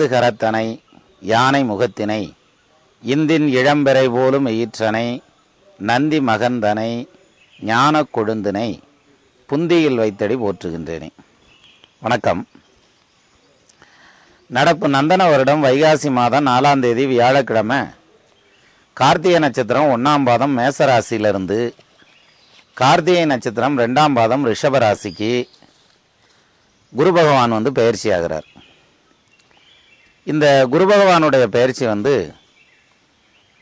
ஐந்து கரத்தனை யானை முகத்தினை இந்தின் இளம்பெறை போலும் ஈற்றனை நந்தி மகந்தனை ஞான கொழுந்தினை புந்தியில் வைத்தடி போற்றுகின்றேனே. வணக்கம். நடப்பு நந்தன வருடம் வைகாசி மாதம் நாலாம் தேதி வியாழக்கிழமை கார்த்திகை நட்சத்திரம் ஒன்றாம் பாதம் மேசராசியிலிருந்து கார்த்திகை நட்சத்திரம் ரெண்டாம் பாதம் ரிஷபராசிக்கு குரு பகவான் வந்து பயிற்சி ஆகிறார் இந்த குரு பகவானுடைய பயிற்சி வந்து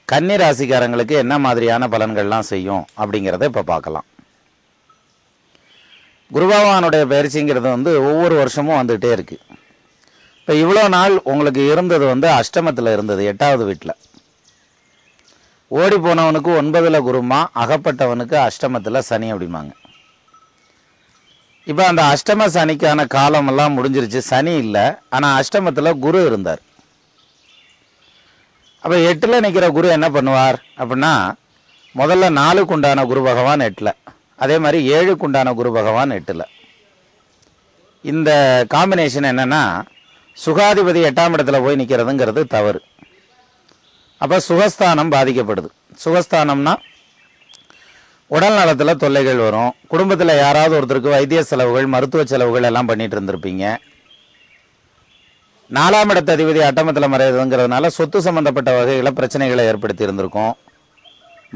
கன்னி ராசிக்காரங்களுக்கு என்ன மாதிரியான பலன்கள்லாம் செய்யும் அப்படிங்கிறத இப்போ பார்க்கலாம். குரு பகவானுடைய பயிற்சிங்கிறது வந்து ஒவ்வொரு வருஷமும் வந்துகிட்டே இருக்குது இப்போ இவ்வளோ நாள் உங்களுக்கு இருந்தது வந்து அஷ்டமத்தில் இருந்தது எட்டாவது வீட்டில் ஓடி போனவனுக்கு ஒன்பதில் குருமா அகப்பட்டவனுக்கு அஷ்டமத்தில் சனி அப்படிம்பாங்க. இப்போ அந்த அஷ்டம சனிக்கான காலமெல்லாம் முடிஞ்சிருச்சு. சனி இல்லை. ஆனால் அஷ்டமத்தில் குரு இருந்தார். அப்போ எட்டில் நிற்கிற குரு என்ன பண்ணுவார் அப்படின்னா முதல்ல நாலுக்கு உண்டான குரு பகவான் எட்டில். அதே மாதிரி ஏழுக்கு உண்டான குரு பகவான் எட்டில். இந்த காம்பினேஷன் என்னென்னா சுகாதிபதி எட்டாம் இடத்துல போய் நிற்கிறதுங்கிறது தவறு. அப்போ சுகஸ்தானம் பாதிக்கப்படுது. சுகஸ்தானம்னா உடல் நலத்தில் தொல்லைகள் வரும். குடும்பத்தில் யாராவது ஒருத்தருக்கு வைத்திய செலவுகள் மருத்துவ செலவுகள் எல்லாம் பண்ணிட்டு இருந்திருப்பீங்க. நாலாம் இடத்த அதிபதி அட்டமத்தில் மறையுதுங்கிறதுனால சொத்து சம்பந்தப்பட்ட வகையில் பிரச்சனைகளை ஏற்படுத்தி இருந்திருக்கும்.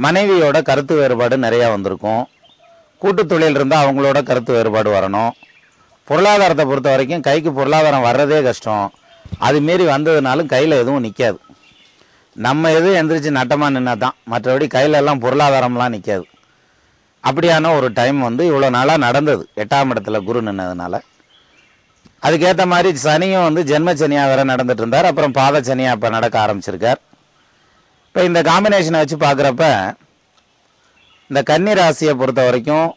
மனைவியோட கருத்து வேறுபாடு நிறையா வந்திருக்கும். கூட்டு தொழில் இருந்தால் அவங்களோட கருத்து வேறுபாடு வரணும். பொருளாதாரத்தை பொறுத்த வரைக்கும் கைக்கு பொருளாதாரம் வர்றதே கஷ்டம். அது மீறி வந்ததுனாலும் கையில் எதுவும் நிற்காது நம்ம எதுவும் எந்திரிச்சு நட்டமாக நின்னா தான் மற்றபடி கையிலெல்லாம் பொருளாதாரம்லாம் நிற்காது அப்படியான ஒரு டைம் வந்து இவ்வளோ நாளாக நடந்தது. எட்டாம் இடத்துல குரு நின்னதுனால. அதுக்கேற்ற மாதிரி சனியும் வந்து ஜென்ம சனியாக வேற நடந்துட்டு இருந்தார். அப்புறம் பாத சனியாக இப்போ நடக்க ஆரம்பிச்சிருக்கார். இப்போ இந்த காம்பினேஷனை வச்சு பார்க்குறப்ப இந்த கன்னி ராசியை பொறுத்த வரைக்கும்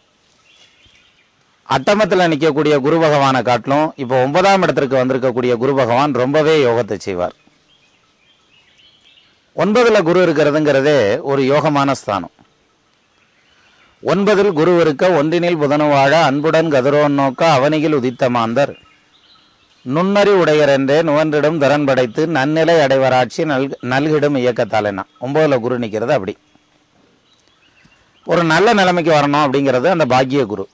அட்டமத்தில் நிற்கக்கூடிய குரு பகவானை காட்டிலும் இப்போ ஒன்பதாம் இடத்திற்கு வந்திருக்கக்கூடிய குரு பகவான் ரொம்பவே யோகத்தை செய்வார். ஒன்பதில் குரு இருக்கிறதுங்கிறதே ஒரு யோகமான ஸ்தானம். ஒன்பதில் குருவிருக்க ஒன்றினில் புதனுவாழ அன்புடன் கதிரோன் நோக்க அவனியில் உதித்த மாந்தர். நுண்ணறி உடையரென்றே நுவன்றிடும் திறன் படைத்து நன்னிலை அடைவராட்சி நல் நல்கிடும் இயக்கத்தாலேனா. ஒன்பதுல குரு நிற்கிறது அப்படி. ஒரு நல்ல நிலைமைக்கு வரணும் அப்படிங்கிறது அந்த பாக்கிய குரு.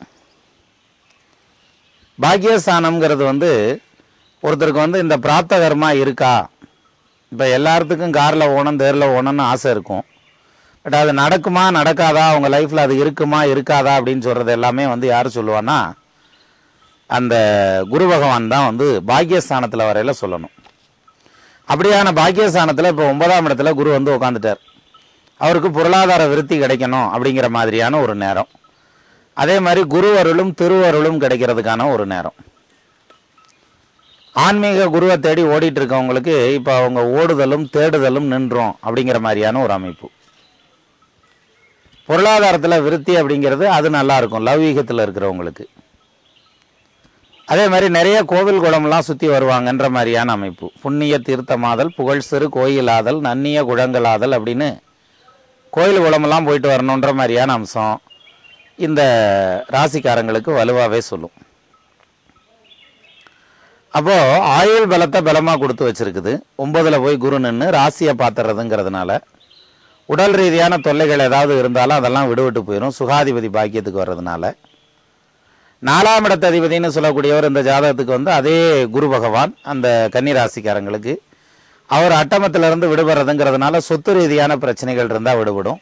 பாக்கியஸ்தானம்ங்கிறது வந்து ஒருத்தருக்கு வந்து இந்த பிராப்த கர்மா இருக்கா? இப்போ எல்லாத்துக்கும் காரில் ஓணும் தேரில் ஓணும்னு ஆசை இருக்கும். பட் அது நடக்குமா நடக்காதா அவங்க லைஃப்பில் அது இருக்குமா இருக்காதா அப்படின்னு சொல்கிறது எல்லாமே வந்து யார் சொல்லுவான்னா அந்த குரு பகவான் தான் வந்து பாக்கியஸ்தானத்தில் வரையில் சொல்லணும். அப்படியான பாக்கியஸ்தானத்தில் இப்போ ஒன்பதாம் இடத்துல குரு வந்து உட்காந்துட்டார் அவருக்கு பொருளாதார விருத்தி கிடைக்கணும் அப்படிங்கிற மாதிரியான ஒரு நேரம். அதே மாதிரி குரு அருளும் திருவருளும் கிடைக்கிறதுக்கான ஒரு நேரம். ஆன்மீக குருவை தேடி ஓடிட்டு இருக்கவங்களுக்கு இப்போ அவங்க ஓடுதலும் தேடுதலும் நின்றோம் அப்படிங்கிற மாதிரியான ஒரு அமைப்பு. பொருளாதாரத்தில் விருத்தி அப்படிங்கிறது அது நல்லா இருக்கும் லௌகீகத்தில் இருக்கிறவங்களுக்கு. அதே மாதிரி நிறைய கோவில் குளம்லாம் சுற்றி வருவாங்கன்ற மாதிரியான அமைப்பு. புண்ணிய தீர்த்தமாதல் புகழ் சிறு கோயிலாதல் நன்னிய குழங்கலாதல் அப்படின்னு கோயில் குளமெல்லாம் போயிட்டு வரணுன்ற மாதிரியான அம்சம் இந்த ராசிக்காரங்களுக்கு வலுவாகவே சொல்லும். அப்போது ஆயுள் பலத்தை பலமாக கொடுத்து வச்சுருக்குது. ஒம்பதில் போய் குரு நின்று ராசியை பார்த்துறதுங்கிறதுனால உடல் ரீதியான தொல்லைகள் ஏதாவது இருந்தாலும் அதெல்லாம் விடுவிட்டு போயிடும் சுகாதிபதி பாக்கியத்துக்கு வர்றதுனால. நாலாம் இடத்த அதிபதினு சொல்லக்கூடியவர் இந்த ஜாதகத்துக்கு வந்து அதே குரு பகவான் அந்த கன்னிராசிக்காரங்களுக்கு. அவர் அட்டமத்திலிருந்து விடுபடுறதுங்கிறதுனால சொத்து ரீதியான பிரச்சனைகள் இருந்தால் விடுபடும்.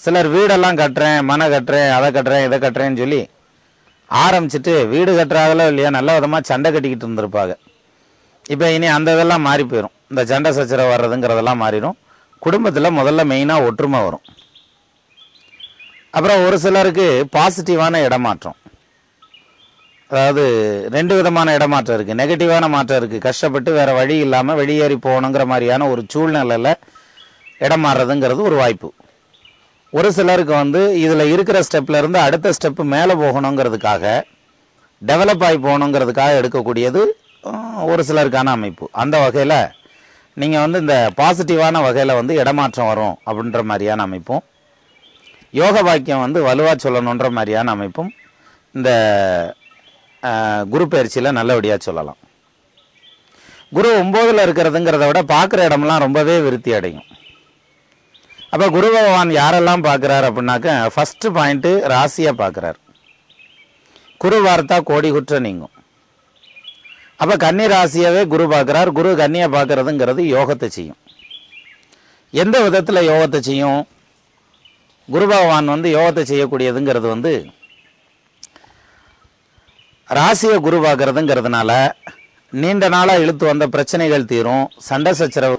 சிலர் வீடெல்லாம் கட்டுறேன் மனை கட்டுறேன் அதை கட்டுறேன் இதை கட்டுறேன்னு சொல்லி ஆரம்பிச்சுட்டு வீடு கட்டுறாங்களோ இல்லையா நல்ல விதமாக சண்டை கட்டிக்கிட்டு இருந்திருப்பாங்க. இப்போ இனி அந்த இதெல்லாம் மாறி போயிடும் இந்த சண்டை சச்சரவு வர்றதுங்கிறதெல்லாம் மாறிடும் குடும்பத்தில் முதல்ல மெயினாக ஒற்றுமை வரும். அப்புறம் ஒரு சிலருக்கு பாசிட்டிவான இடமாற்றம். அதாவது ரெண்டு விதமான இடமாற்றம் இருக்குது நெகட்டிவான மாற்றம் இருக்குது கஷ்டப்பட்டு வேறு வழி இல்லாமல் வெளியேறி போகணுங்கிற மாதிரியான ஒரு சூழ்நிலையில் இடம் மாறுறதுங்கிறது ஒரு வாய்ப்பு. ஒரு சிலருக்கு வந்து இதில் இருக்கிற ஸ்டெப்லேருந்து அடுத்த ஸ்டெப்பு மேலே போகணுங்கிறதுக்காக டெவலப் ஆகி போகணுங்கிறதுக்காக எடுக்கக்கூடியது ஒரு சிலருக்கான அமைப்பு. அந்த வகையில் நீங்கள் வந்து இந்த பாசிட்டிவான வகையில் வந்து இடமாற்றம் வரும் அப்படின்ற மாதிரியான அமைப்பும் யோக பாக்கியம் வந்து வலுவாக சொல்லணுன்ற மாதிரியான அமைப்பும் இந்த குரு பயிற்சியில் நல்லபடியாக சொல்லலாம். குரு ஒம்போதில் இருக்கிறதுங்கிறத விட பார்க்குற இடம்லாம் ரொம்பவே விருத்தி அடையும். அப்போ குரு பகவான் யாரெல்லாம் பார்க்குறாரு அப்படின்னாக்க ஃபஸ்ட்டு பாயிண்ட்டு ராசியாக பார்க்குறார். குரு வார்த்தா கோடி குற்றம் நீங்கும். அப்போ கன்னி ராசியவே குரு பார்க்குறார். குரு கன்னியை பார்க்குறதுங்கிறது யோகத்தை செய்யும். எந்த விதத்தில் யோகத்தை செய்யும்? குரு பகவான் வந்து யோகத்தை செய்யக்கூடியதுங்கிறது வந்து ராசியை குரு பார்க்குறதுங்கிறதுனால நீண்ட நாளாக இழுத்து வந்த பிரச்சனைகள் தீரும். சண்டை சச்சரவு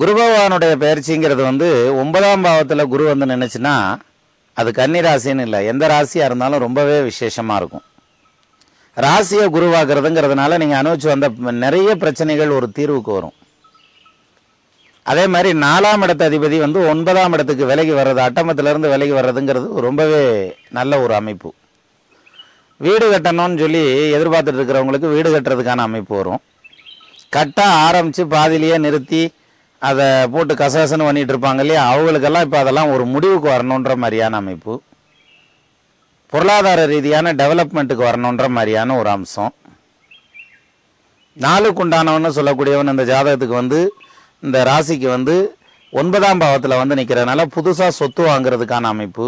குரு பகவானுடைய பயிற்சிங்கிறது வந்து ஒன்பதாம் பாவத்தில் குரு வந்து நினச்சின்னா அது கன்னி ராசின்னு இல்லை. எந்த ராசியாக இருந்தாலும் ரொம்பவே விசேஷமாக இருக்கும். ராசியை குருவாக்குறதுங்கிறதுனால நீங்கள் அனுபவிச்சு வந்த நிறைய பிரச்சனைகள் ஒரு தீர்வுக்கு வரும். அதே மாதிரி நாலாம் இடத்து அதிபதி வந்து ஒன்பதாம் இடத்துக்கு விலகி வர்றது அட்டமத்திலேருந்து விலகி வர்றதுங்கிறது ரொம்பவே நல்ல ஒரு அமைப்பு. வீடு கட்டணும்னு சொல்லி எதிர்பார்த்துட்டு இருக்கிறவங்களுக்கு வீடு கட்டுறதுக்கான அமைப்பு வரும். கட்ட ஆரம்பித்து பாதிலேயே நிறுத்தி அதை போட்டு கசகசன்னு பண்ணிகிட்டு இருப்பாங்க இல்லையா? அவங்களுக்கெல்லாம் இப்போ அதெல்லாம் ஒரு முடிவுக்கு வரணுன்ற மாதிரியான அமைப்பு. பொருளாதார ரீதியான டெவலப்மெண்ட்டுக்கு வரணுன்ற மாதிரியான ஒரு அம்சம். நாளுக்குண்டானவன்னு சொல்லக்கூடியவன் இந்த ஜாதகத்துக்கு வந்து இந்த ராசிக்கு வந்து ஒன்பதாம் பாவத்தில் வந்து நிற்கிறதுனால புதுசாக சொத்து வாங்குறதுக்கான அமைப்பு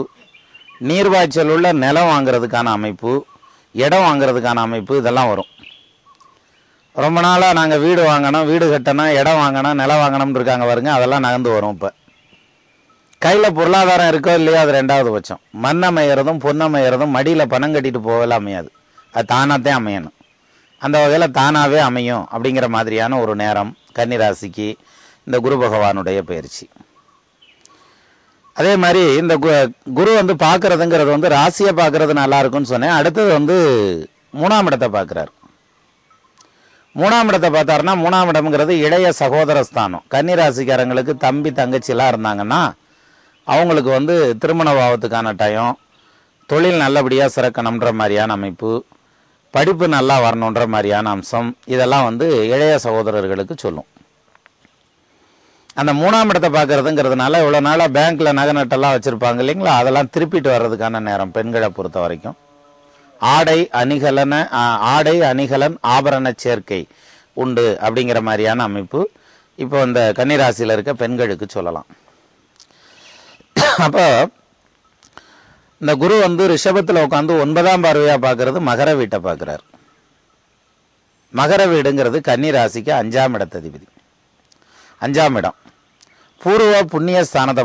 நீர்வாய்ச்சல் உள்ள நிலம் வாங்குறதுக்கான அமைப்பு இடம் வாங்குறதுக்கான அமைப்பு இதெல்லாம் வரும். ரொம்ப நாளாக நாங்கள் வீடு வாங்கினோம் வீடு கட்டணும் இடம் வாங்கினோம் நிலம் வாங்கணும்னு இருக்காங்க பாருங்க அதெல்லாம் நகர்ந்து வரும் இப்போ. கையில் பொருளாதாரம் இருக்கோ இல்லையோ அது ரெண்டாவது பட்சம். மண் அமையிறதும் பொன் அமையிறதும் மடியில் பணம் கட்டிட்டு போகவே அமையாது. அது தானாகத்தான் அமையணும். அந்த வகையில் தானாகவே அமையும் அப்படிங்கிற மாதிரியான ஒரு நேரம் கன்னிராசிக்கு இந்த குரு பகவானுடைய பயிற்சி. அதே மாதிரி இந்த கு- குரு வந்து பார்க்கறதுங்கிறது வந்து ராசியை பார்க்குறது நல்லாயிருக்குன்னு சொன்னேன். அடுத்தது வந்து மூணாம் இடத்தை பார்க்குறாரு மூணாம் இடத்தை பார்த்தாருன்னா மூணாம் இடம்ங்கிறது இளைய சகோதர ஸ்தானம். ராசிக்காரங்களுக்கு தம்பி தங்கச்சிலாம் இருந்தாங்கன்னா அவங்களுக்கு வந்து திருமண பாவத்துக்கான டயம் தொழில் நல்லபடியாக சிறக்கணுன்ற மாதிரியான அமைப்பு படிப்பு நல்லா வரணுன்ற மாதிரியான அம்சம் இதெல்லாம் வந்து இளைய சகோதரர்களுக்கு சொல்லும். அந்த மூணாம் இடத்தை பார்க்குறதுங்கிறதுனால இவ்வளோ நாளாக பேங்க்கில் நகை நட்டெல்லாம் வச்சுருப்பாங்க இல்லைங்களா? அதெல்லாம் திருப்பிட்டு வர்றதுக்கான நேரம் பெண்களை பொறுத்த வரைக்கும். ஆடை அணிகலன ஆடை அணிகலன் ஆபரண சேர்க்கை உண்டு அப்படிங்கிற மாதிரியான அமைப்பு. இப்போ இந்த கன்னிராசியில் இருக்க பெண்களுக்கு சொல்லலாம். அப்போ இந்த குரு வந்து ரிஷபத்தில் உட்காந்து ஒன்பதாம் பார்வையாக பார்க்கறது மகர வீட்டை பார்க்குறார். மகர வீடுங்கிறது கன்னிராசிக்கு அஞ்சாம் இடத்ததிபதி. அஞ்சாம் இடம். பூர்வ புண்ணிய ஸ்தானத்தை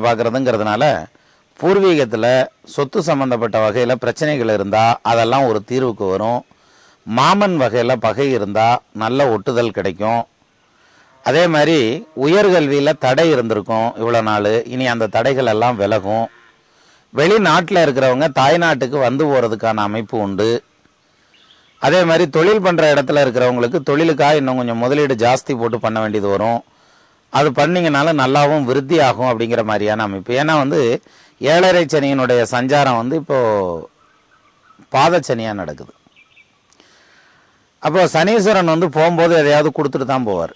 பூர்வீகத்தில் சொத்து சம்பந்தப்பட்ட வகையில் பிரச்சனைகள் இருந்தால் அதெல்லாம் ஒரு தீர்வுக்கு வரும். மாமன் வகையில் பகை இருந்தால் நல்ல ஒட்டுதல் கிடைக்கும். அதே மாதிரி உயர்கல்வியில் தடை இருந்திருக்கும் இவ்வளோ நாள். இனி அந்த தடைகள் எல்லாம் விலகும். வெளிநாட்டில் இருக்கிறவங்க தாய்நாட்டுக்கு வந்து போகிறதுக்கான அமைப்பு உண்டு. அதே மாதிரி தொழில் பண்ணுற இடத்துல இருக்கிறவங்களுக்கு தொழிலுக்காக இன்னும் கொஞ்சம் முதலீடு ஜாஸ்தி போட்டு பண்ண வேண்டியது வரும். அது பண்ணிங்கனால நல்லாவும் விருத்தி ஆகும் அப்படிங்கிற மாதிரியான அமைப்பு. ஏன்னா வந்து ஏழரை சனியினுடைய சஞ்சாரம் வந்து இப்போது பாதச்சனியாக நடக்குது. அப்போ சனீஸ்வரன் வந்து போகும்போது எதையாவது கொடுத்துட்டு தான் போவார்.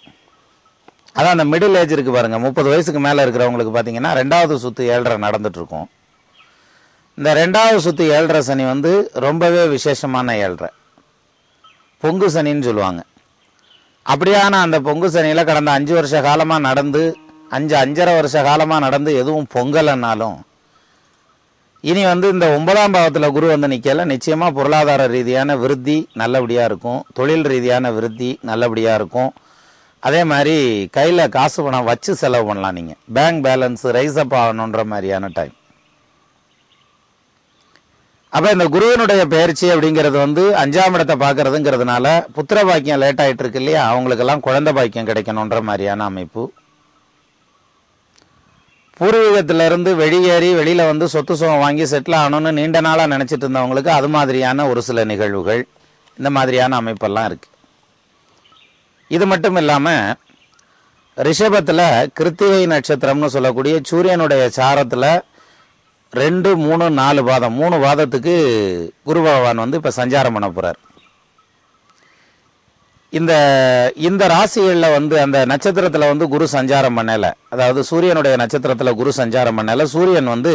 அதான் அந்த மிடில் ஏஜ் இருக்குது பாருங்கள் முப்பது வயசுக்கு மேலே இருக்கிறவங்களுக்கு பார்த்தீங்கன்னா ரெண்டாவது சுற்று ஏழரை நடந்துகிட்ருக்கும் இந்த ரெண்டாவது சுற்று ஏழரை சனி வந்து ரொம்பவே விசேஷமான ஏழரை. பொங்கு சனின்னு சொல்லுவாங்க. அப்படியான அந்த பொங்கு சனியில் கடந்த அஞ்சு வருஷ காலமாக நடந்து அஞ்சு அஞ்சரை வருஷ காலமாக நடந்து எதுவும் பொங்கலைன்னாலும் இனி வந்து இந்த ஒன்பதாம் பாவத்தில் குரு வந்து நிற்கல நிச்சயமாக பொருளாதார ரீதியான விருத்தி நல்லபடியாக இருக்கும். தொழில் ரீதியான விருத்தி நல்லபடியாக இருக்கும். அதே மாதிரி கையில் காசு பணம் வச்சு செலவு பண்ணலாம் நீங்கள் பேங்க் பேலன்ஸ் ரைஸ் அப் ஆகணுன்ற மாதிரியான டைம் அப்போ இந்த குருவினுடைய பயிற்சி அப்படிங்கிறது வந்து அஞ்சாம் இடத்தை பார்க்குறதுங்கிறதுனால புத்திர பாக்கியம் லேட் ஆகிட்டு இருக்கு இல்லையா? அவங்களுக்கெல்லாம் குழந்தை பாக்கியம் கிடைக்கணுன்ற மாதிரியான அமைப்பு. பூர்வீகத்திலிருந்து வெளியேறி வெளியில் வந்து சொத்து சுகம் வாங்கி செட்டில் ஆகணும்னு நீண்ட நாளாக நினச்சிட்டு இருந்தவங்களுக்கு அது மாதிரியான ஒரு சில நிகழ்வுகள் இந்த மாதிரியான அமைப்பெல்லாம் இருக்குது இது மட்டும் இல்லாமல் ரிஷபத்தில் கிருத்திகை நட்சத்திரம்னு சொல்லக்கூடிய சூரியனுடைய சாரத்தில் ரெண்டு மூணு நாலு பாதம் மூணு பாதத்துக்கு குரு பகவான் வந்து இப்போ சஞ்சாரம் பண்ண போகிறார் இந்த இந்த ராசிகளில் வந்து அந்த நட்சத்திரத்தில் வந்து குரு சஞ்சாரம் பண்ணலை. அதாவது சூரியனுடைய நட்சத்திரத்தில் குரு சஞ்சாரம் பண்ணலை. சூரியன் வந்து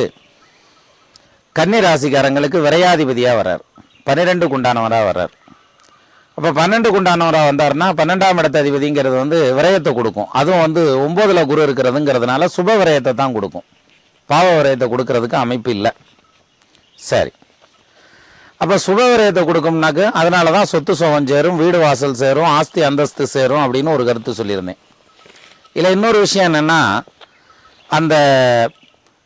கன்னி ராசிக்காரங்களுக்கு விரையாதிபதியாக வர்றார். பன்னிரெண்டு குண்டானவராக வர்றார். அப்போ பன்னெண்டு குண்டானவராக வந்தார்னா பன்னெண்டாம் இடத்த அதிபதிங்கிறது வந்து விரயத்தை கொடுக்கும். அதுவும் வந்து ஒம்போதில் குரு இருக்கிறதுங்கிறதுனால சுப விரயத்தை தான் கொடுக்கும். பாவ விரயத்தை கொடுக்கறதுக்கு அமைப்பு இல்லை. சரி. அப்போ சுபவிரயத்தை கொடுக்கும்னாக்க அதனால தான் சொத்து சுகம் சேரும் வீடு வாசல் சேரும் ஆஸ்தி அந்தஸ்து சேரும் அப்படின்னு ஒரு கருத்து சொல்லியிருந்தேன். இல்லை இன்னொரு விஷயம் என்னென்னா அந்த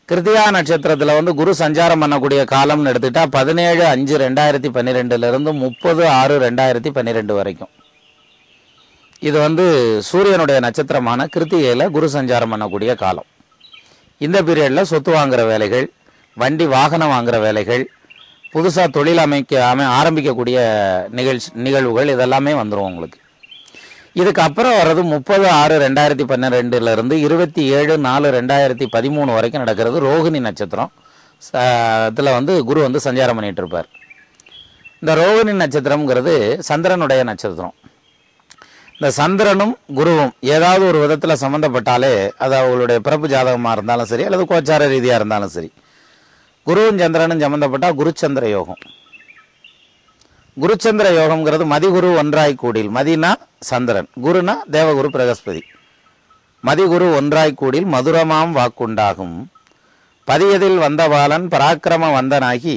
கிருத்தியா நட்சத்திரத்தில் வந்து குரு சஞ்சாரம் பண்ணக்கூடிய காலம்னு எடுத்துட்டா பதினேழு அஞ்சு ரெண்டாயிரத்தி பன்னிரெண்டுலேருந்து முப்பது ஆறு ரெண்டாயிரத்தி பன்னிரெண்டு வரைக்கும். இது வந்து சூரியனுடைய நட்சத்திரமான கிருத்திகையில் குரு சஞ்சாரம் பண்ணக்கூடிய காலம். இந்த பீரியடில் சொத்து வாங்குற வேலைகள் வண்டி வாகனம் வாங்குகிற வேலைகள் புதுசாக தொழில் அமைக்க அமை ஆரம்பிக்கக்கூடிய நிகழ்ச்சி நிகழ்வுகள் இதெல்லாமே வந்துடும் உங்களுக்கு. இதுக்கு அப்புறம் வர்றது முப்பது ஆறு ரெண்டாயிரத்தி பன்னிரெண்டுல இருந்து இருபத்தி ஏழு நாலு ரெண்டாயிரத்தி பதிமூணு வரைக்கும் நடக்கிறது ரோகிணி நட்சத்திரம். இதில் வந்து குரு வந்து சஞ்சாரம் பண்ணிட்டு இருப்பார். இந்த ரோகிணி நட்சத்திரம்ங்கிறது சந்திரனுடைய நட்சத்திரம். இந்த சந்திரனும் குருவும் ஏதாவது ஒரு விதத்தில் சம்மந்தப்பட்டாலே அது அவங்களுடைய பிறப்பு ஜாதகமாக இருந்தாலும் சரி அல்லது கோச்சார ரீதியாக இருந்தாலும் சரி குருவும் சந்திரனும் சம்மந்தப்பட்டால் குருச்சந்திர யோகம். குருச்சந்திர யோகம்ங்கிறது மதிகுரு ஒன்றாய் கூடில். மதினா சந்திரன். குருனா தேவகுரு பிரகஸ்பதி. மதிகுரு ஒன்றாய் கூடில் மதுரமாம் வாக்குண்டாகும். பதியதில் வந்தபாலன் பராக்கிரம வந்தனாகி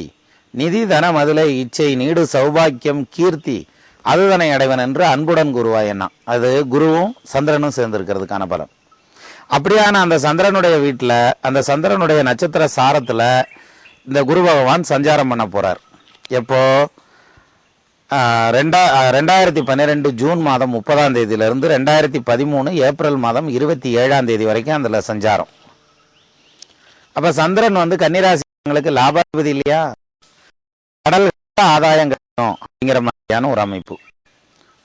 நிதி தன மதுளை இச்சை நீடு சௌபாக்கியம் கீர்த்தி அதுதனை அடைவன் என்று அன்புடன் குருவாயன்னா அது குருவும் சந்திரனும் சேர்ந்திருக்கிறதுக்கான பலம் அப்படியான அந்த சந்திரனுடைய வீட்டில் அந்த சந்திரனுடைய நட்சத்திர சாரத்தில் இந்த குரு பகவான் சஞ்சாரம் பண்ண போகிறார் எப்போது ஆஹ் ரெண்டா ரெண்டாயிரத்தி பன்னிரெண்டு ஜூன் மாதம் முப்பதாம் தேதியிலேருந்து ரெண்டாயிரத்தி பதிமூணு ஏப்ரல் மாதம் இருபத்தி ஏழாம் தேதி வரைக்கும் அதில் சஞ்சாரம். அப்போ சந்திரன் வந்து கன்னிராசிங்களுக்கு லாபாதிபதி இல்லையா? கடல் ஆதாயம் கிடைக்கும் அப்படிங்கிற மாதிரியான ஒரு அமைப்பு.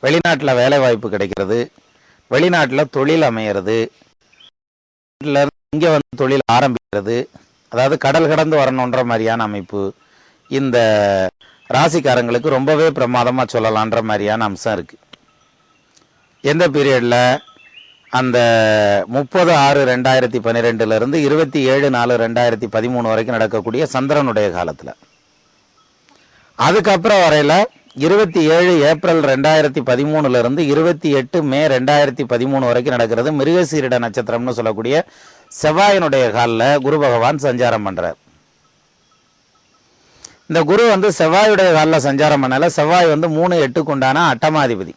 வெளிநாட்டில் வேலை வாய்ப்பு கிடைக்கிறது. வெளிநாட்டில் தொழில் அமையிறது. இருந்து இங்கே வந்து தொழில் ஆரம்பிக்கிறது. அதாவது கடல் கடந்து வரணுன்ற மாதிரியான அமைப்பு இந்த ராசிக்காரங்களுக்கு ரொம்பவே பிரமாதமாக சொல்லலான்ற மாதிரியான அம்சம் இருக்குது எந்த பீரியடில் அந்த முப்பது ஆறு ரெண்டாயிரத்தி பன்னிரெண்டுலேருந்து இருபத்தி ஏழு நாலு ரெண்டாயிரத்தி பதிமூணு வரைக்கும் நடக்கக்கூடிய சந்திரனுடைய காலத்தில். அதுக்கப்புறம் வரையில் இருபத்தி ஏழு ஏப்ரல் ரெண்டாயிரத்தி பதிமூணுலேருந்து இருபத்தி எட்டு மே ரெண்டாயிரத்தி பதிமூணு வரைக்கும் நடக்கிறது மிருகசீரிட நட்சத்திரம்னு சொல்லக்கூடிய செவ்வாயினுடைய காலில் குரு பகவான் சஞ்சாரம் பண்ணுறார் இந்த குரு வந்து செவ்வாயுடைய காலில் சஞ்சாரம் பண்ணல. செவ்வாய் வந்து மூணு எட்டுக்கு உண்டான அட்டமாதிபதி.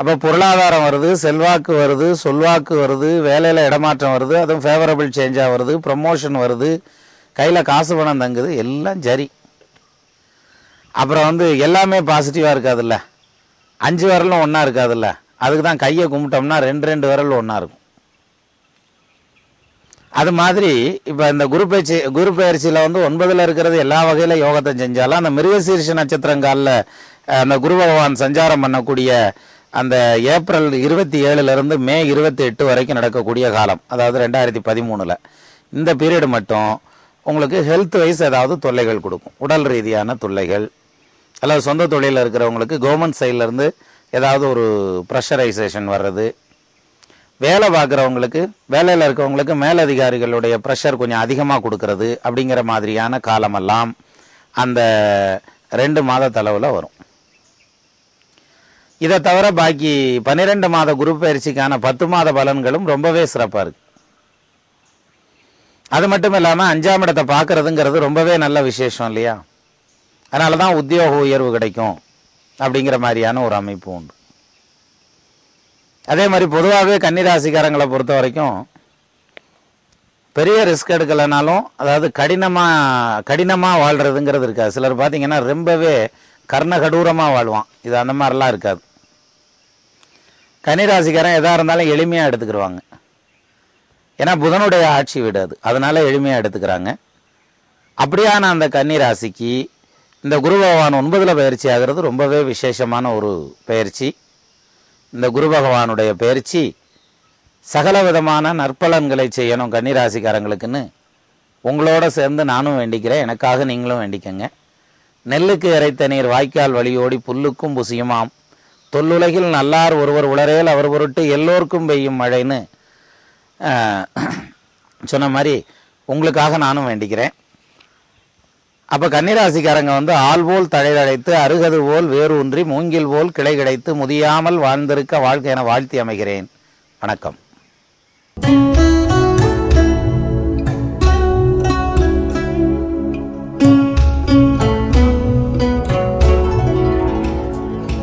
அப்போ பொருளாதாரம் வருது செல்வாக்கு வருது சொல்வாக்கு வருது வேலையில் இடமாற்றம் வருது அதுவும் ஃபேவரபிள் சேஞ்சாக வருது ப்ரமோஷன் வருது கையில் காசு பணம் தங்குது எல்லாம் சரி. அப்புறம் வந்து எல்லாமே பாசிட்டிவாக இருக்காதுல்ல. அஞ்சு விரலும் ஒன்றா இருக்காதுல்ல. அதுக்கு தான் கையை கும்பிட்டோம்னா ரெண்டு ரெண்டு விரல் ஒன்றா இருக்கும். அது மாதிரி இப்போ இந்த குரு பயிற்சி குரு பயிற்சியில் வந்து ஒன்பதில் இருக்கிறது எல்லா வகையில் யோகத்தை செஞ்சாலும் அந்த மிருகசீரிஷ நட்சத்திரங்காலில் அந்த குரு பகவான் சஞ்சாரம் பண்ணக்கூடிய அந்த ஏப்ரல் இருபத்தி ஏழுலேருந்து மே இருபத்தி எட்டு வரைக்கும் நடக்கக்கூடிய காலம். அதாவது ரெண்டாயிரத்தி பதிமூணில். இந்த பீரியட் மட்டும் உங்களுக்கு ஹெல்த் வைஸ் ஏதாவது தொல்லைகள் கொடுக்கும். உடல் ரீதியான தொல்லைகள். அல்லது சொந்த தொழிலில் இருக்கிறவங்களுக்கு கவர்மெண்ட் சைட்லேருந்து ஏதாவது ஒரு ப்ரெஷரைசேஷன் வர்றது. வேலை பார்க்குறவங்களுக்கு வேலையில் இருக்கவங்களுக்கு மேலதிகாரிகளுடைய ப்ரெஷர் கொஞ்சம் அதிகமாக கொடுக்கறது அப்படிங்கிற மாதிரியான காலமெல்லாம் அந்த ரெண்டு மாத தளவில் வரும். இதை தவிர பாக்கி பன்னிரெண்டு மாத குரு பயிற்சிக்கான பத்து மாத பலன்களும் ரொம்பவே சிறப்பாக இருக்கு. அது மட்டும் இல்லாமல் அஞ்சாம் இடத்தை பார்க்குறதுங்கிறது ரொம்பவே நல்ல விசேஷம் இல்லையா? அதனால தான் உத்தியோக உயர்வு கிடைக்கும் அப்படிங்கிற மாதிரியான ஒரு அமைப்பு உண்டு. அதே மாதிரி பொதுவாகவே கன்னிராசிக்காரங்களை பொறுத்த வரைக்கும் பெரிய ரிஸ்க் எடுக்கலைனாலும் அதாவது கடினமாக கடினமாக வாழ்கிறதுங்கிறது இருக்காது. சிலர் பார்த்தீங்கன்னா ரொம்பவே கர்ணகடூரமாக வாழ்வான். இது அந்த மாதிரிலாம் இருக்காது. கன்னிராசிக்காரன் எதாக இருந்தாலும் எளிமையாக எடுத்துக்கிடுவாங்க ஏன்னா புதனுடைய ஆட்சி வீடு அது. எளிமையாக எடுத்துக்கிறாங்க. அப்படியான அந்த கன்னிராசிக்கு இந்த குரு பகவான் ஒன்பதில் பயிற்சி ஆகிறது ரொம்பவே விசேஷமான ஒரு பயிற்சி. இந்த குரு பகவானுடைய பயிற்சி சகல விதமான நற்பலன்களை செய்யணும் கன்னிராசிக்காரங்களுக்குன்னு உங்களோட சேர்ந்து நானும் வேண்டிக்கிறேன் எனக்காக நீங்களும் வேண்டிக்கங்க. நெல்லுக்கு இறைத்த நீர் வாய்க்கால் வழியோடி புல்லுக்கும் புசியுமாம். தொல்லுலகில் நல்லார் ஒருவர் உளரேல் அவர் பொருட்டு எல்லோருக்கும் பெய்யும் மழைன்னு சொன்ன மாதிரி உங்களுக்காக நானும் வேண்டிக்கிறேன். அப்போ கன்னிராசிக்காரங்க வந்து ஆள் போல் தழைதழைத்து அருகது போல் வேறு ஊன்றி மூங்கில் போல் கிளை கிடைத்து முதியாமல் வாழ்ந்திருக்க வாழ்க்கை என வாழ்த்தி அமைகிறேன். வணக்கம்.